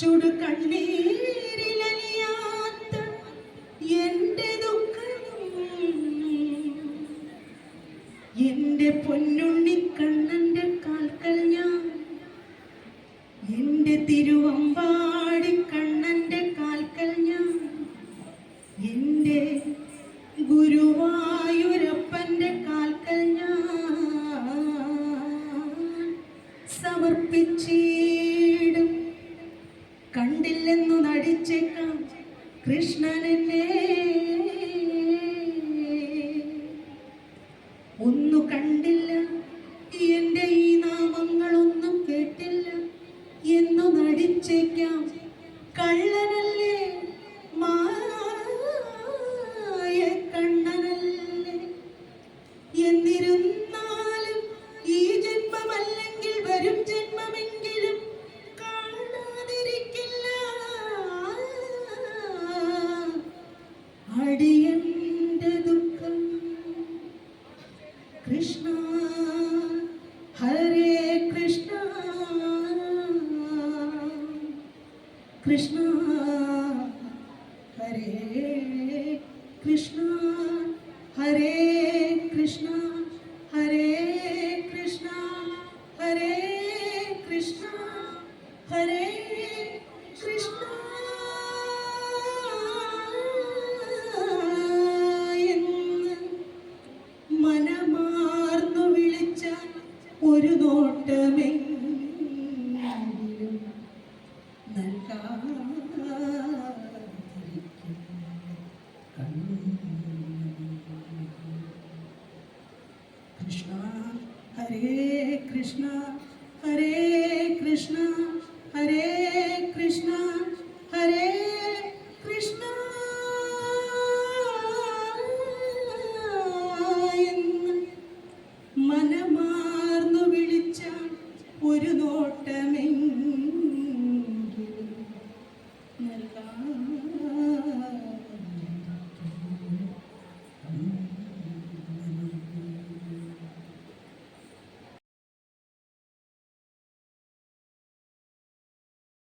ചുടു കണ്ണീരിലലിയാത്ത എന്റെ ദുഃഖം എന്റെ പൊന്നുണ്ണി കണ്ണന്റെ കാൽക്കൽ ഞാൻ. എന്റെ തിരുവമ്പാടി കണ്ണന്റെ കാൽക്കൽ ഞാൻ. എന്റെ ഗുരുവായൂരപ്പന്റെ കാൽക്കൽ ഞാൻ. സമർപ്പിച്ചിടും നടിച്ചേക്കാം കൃഷ്ണനെന്നെ. ഒന്നു കണ്ടില്ല. എന്റെ ഈ നാമങ്ങളൊന്നും കേട്ടില്ല. എന്നു നടിച്ചേക്കാം. കള്ളനല്ലേ? അടിയന്റെ ദുഃഖം. കൃഷ്ണ ഹരേ കൃഷ്ണ. കൃഷ്ണ ഹരേ കൃഷ്ണ. ഹരേ കൃഷ്ണ ഹരേ കൃഷ്ണ. ഹരേ കൃഷ്ണ ഹരേ കൃഷ്ണ. ഒരു നോട്ടമേ കൃഷ്ണ ഹരേ കൃഷ്ണ ഹരേ കൃഷ്ണ.